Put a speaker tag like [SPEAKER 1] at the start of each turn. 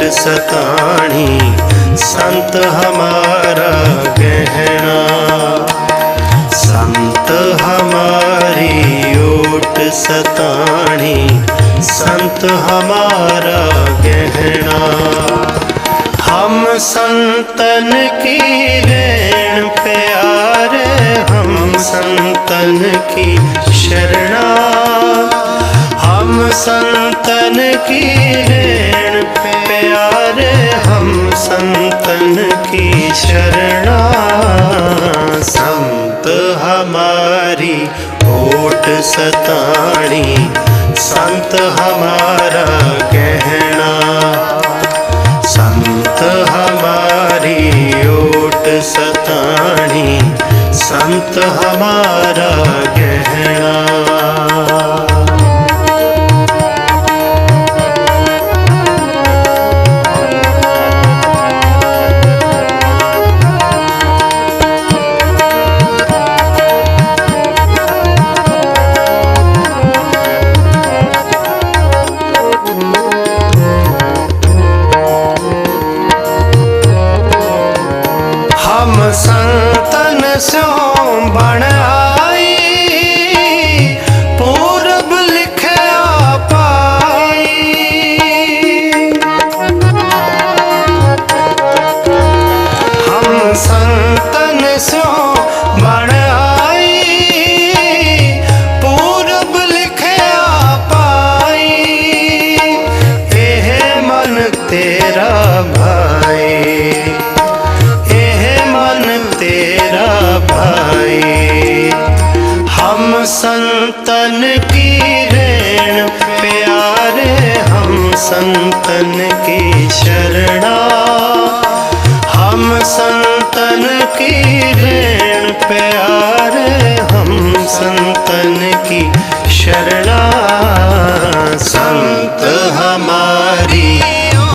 [SPEAKER 1] सताणी संत हमारा गहना संत हमारी ओट सताणी संत हमारा गहना हम संतन की रेण प्यारे हम संतन की शरणा हम संतन की शरणा संत हमारी ओट सताणी संत हमारा गहना संत हमारी ओट सताणी संत हमारा गहना ਸੋ ਬਣ ਹਮ ਸੰਤਨ ਕੀ ਰੇਣ ਪਿਆਰੇ ਹਮ ਸੰਤਨ ਕੀ ਸ਼ਰਣਾ